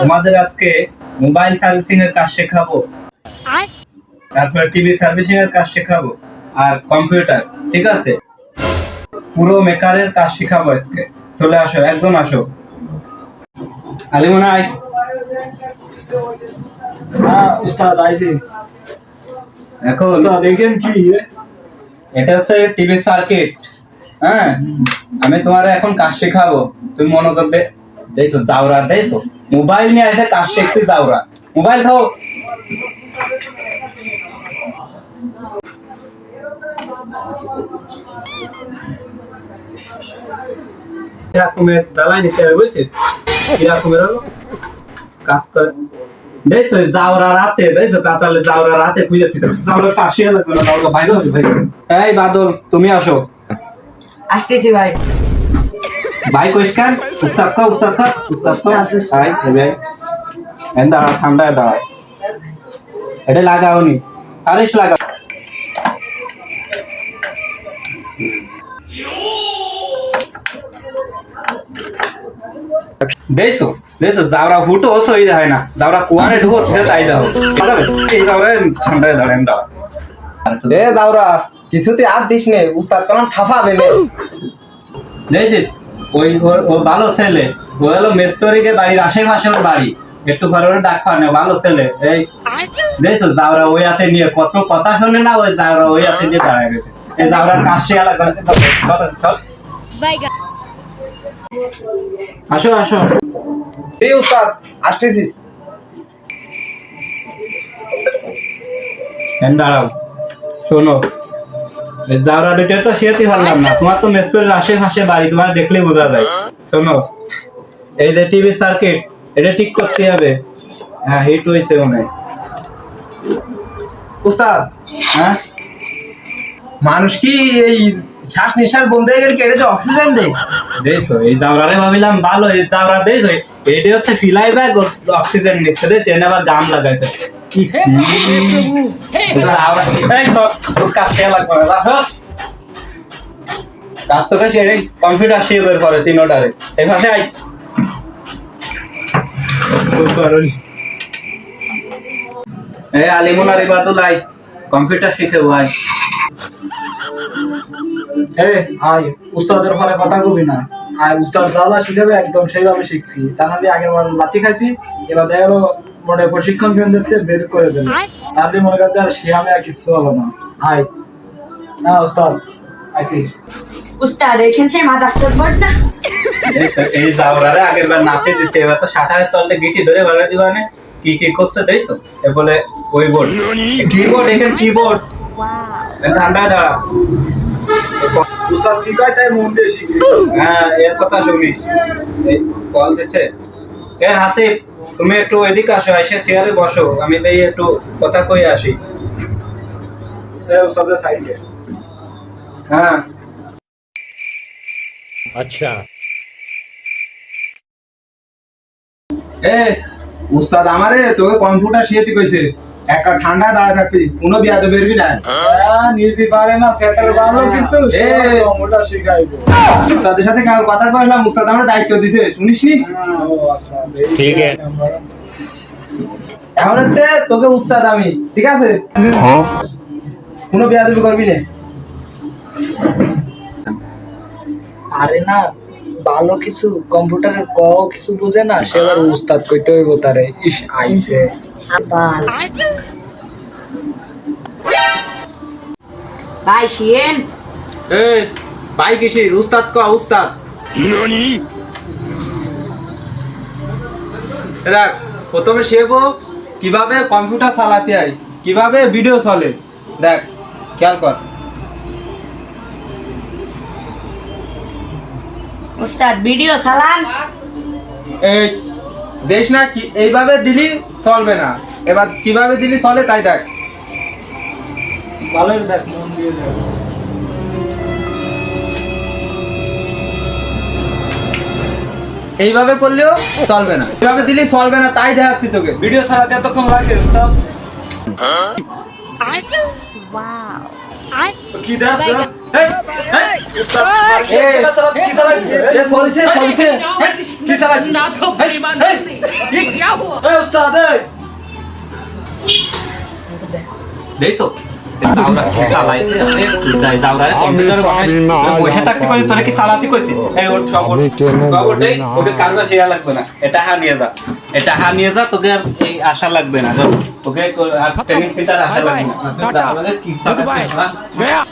তোমাদের আজকে mobile servicing এর কাজ শেখাবো। তারপর টিভি সার্ভিসিং এর কাজ শেখাবো আর কম্পিউটার ঠিক আছে? পুরো মেকারের কাজ শেখাবো আজকে। চলে আসো একদম আসো। আলিমনা আয় হ্যাঁ উস্তাদ আইছি। এখন দেখেন কি? এটা হচ্ছে টিভি সার্কিট। হ্যাঁ? আমি তোমার এখন কাজ শেখাবো। তুমি মনোযোগ দে দেখছ যাওরা দেখছ? মোবাইল নিয়ে এসে কাজ শিখতে যাওরা মোবাইল খাও। এরকমের দালাই হবে বুঝছিস? এরকমের হলো? কাজ করে। দেখছ যাওরা রাতে দেখছ তাহলে যাওরা রাতে খুঁজে দিতে যাওরা পাশে লাগবে না যাওরা বাইরে ভাই এই বাদল তুমি আসো। আসতেছি ভাই। ভাই পরিষ্কার উস্তাদ খা উস্তাদ খা উস্তাদ খা আই হবে এন দাঁড়া ঠান্ডায় দাঁড়ায় এটা লাগাওনি আরিস লাগা দেখছ দেখছ যাওরা ফুটো সই যায় না যাওরা কুয়ারে ঢুকো সে তাই দাও এই যাওরা ঠান্ডায় দাঁড়ায় দাঁড়া এ যাওরা কিছুতে আর দিস নে উস্তাদ কোন ঠাফা বেনে দেখছি ওই ওর ও ভালো ছেলে। ও হলো মেস্তরিকে বাড়ির আশেপাশে ওর বাড়ি। একটু ঘরে ওর ডাক পায় না ভালো ছেলে। এই দেখছ? যাওরা ওই হাতে নিয়ে কত কথা শোনে না ওই যাওরা ওই হাতে নিয়ে দাঁড়ায় গেছে এই যাওরার কাশি আলাদা আসো আসো। এই উস্তাদ আসতেছি। দাঁড়াও। শোনো যাওরা তো পারলাম না। তোমার তো মেস্তরির আশেপাশে বাড়ি তোমার দেখলেই বোঝা যায়। শোনো এই যে টিভি সার্কিট এটা ঠিক করতে হবে। হ্যাঁ হিট হয়েছে মনে উস্তাদ হ্যাঁ? মানুষ কি এই শ্বাস নিঃশ্বাস বন্ধ হয়ে গেলে কেটে অক্সিজেন দেয়? দেখছ এই দাওরারে ভাবিলাম ভালো এই দাওরা দেখছ এটা হচ্ছে ফিলাই ব্যাগ অক্সিজেন নিচ্ছে। দেখছি এনে আবার দাম লাগাইছে। কাজ শেয়া না, তো কাছে কম্পিউটার সে বের করে তিনোটারে এই পাশে আই এই আলিমুন আর ইবাদুল আই কম্পিউটার শিখে ভাই এ আয় উস্তাদের ফলে কথা কবি না। আর উস্তাদ যাওয়া শিখাবে একদম সেইভাবে শিখবি। তা নাহলে আগের বার লাথি খাইছি এবার দেখা মনে প্রশিক্ষণ কেন্দ্রতে বের করে দেবে। তাহলে মনে কাছে আর শিহামে আর কিছু হলো না। আয় না উস্তাদ আইসি। উস্তাদ এখানে মাদার না? এই জাউরারে আগের বার নাচে দিতে এবার তো শাটারের তলে গিটি ধরে কি কি করছে দেখছ? এ বলে ওই বোর্ড কিবোর্ড এখানে কিবোর্ড ঠান্ডায় দাঁড়া। উস্তাদ কি কয় তাই মন দিয়ে হ্যাঁ এর কথা এই কল দিছে। এ হাসিব তুমি একটু এদিকে আসো এসে চেয়ারে বসো আমি তাই একটু কথা কই আসি। হ্যাঁ আচ্ছা। এ উস্তাদ আমারে তোকে কম্পিউটার শিখতে কইছে। একটা ঠান্ডা দাঁড়া থাকবি। কোনো বিয়াতে বেরবি না। হ্যাঁ, নিজে পারে না সেটার ভালো কিছু শিখাইবে। উস্তাদের সাথে কেমন কথা কইলাম উস্তাদ আমরা দায়িত্ব দিছে শুনিস নি হ্যাঁ, ও আচ্ছা ঠিক আছে। এখন তোকে উস্তাদ আমি ঠিক আছে? কোনো বিয়াদবি করবি না। আরে না ভালো কিছু কম্পিউটারের ক কিছু বুঝে না সে আবার উস্তাদ কইতে হইব তারে। ইস আইছে। ভাই শিয়েন। এই ভাই কিসির উস্তাদ ক উস্তাদ। দেখ প্রথমে শেখো কীভাবে কম্পিউটার চালাতে হয় কীভাবে ভিডিও চলে। দেখ খেয়াল কর। উস্তাদ ভিডিও চালান। এই দেশ না কি এইভাবে দিলি চলবে না। এবার কীভাবে দিলি চলে তাই দেখ। ভালোই দেখ মন দিয়ে দেখ। এইভাবে করলেও চলবে না। এইভাবে দিলি চলবে না তাই দেখাচ্ছি তোকে। ভিডিও চালাতে এতক্ষণ লাগে উস্তাদ? কি দেখ চলছে চলছে কি চালাচ্ছি এই উস্তাদ এই। দেখছ? জাউরা কি চালাইছে আরে যাই বসে বসে থাকতে কইছে তোরে কি চালাতে কইছে? এই ওর সব ওর- আমি কেন সব ওটাই ওকে কারবা শেয়া লাগবে না। এটা হা নিয়ে যা। এটা হা নিয়ে যা তোকে আর এই আশা লাগবে না। তোকে আর ট্রেনিং সেন্টার আশা লাগবে না। আমাকে কি হ্যাঁ?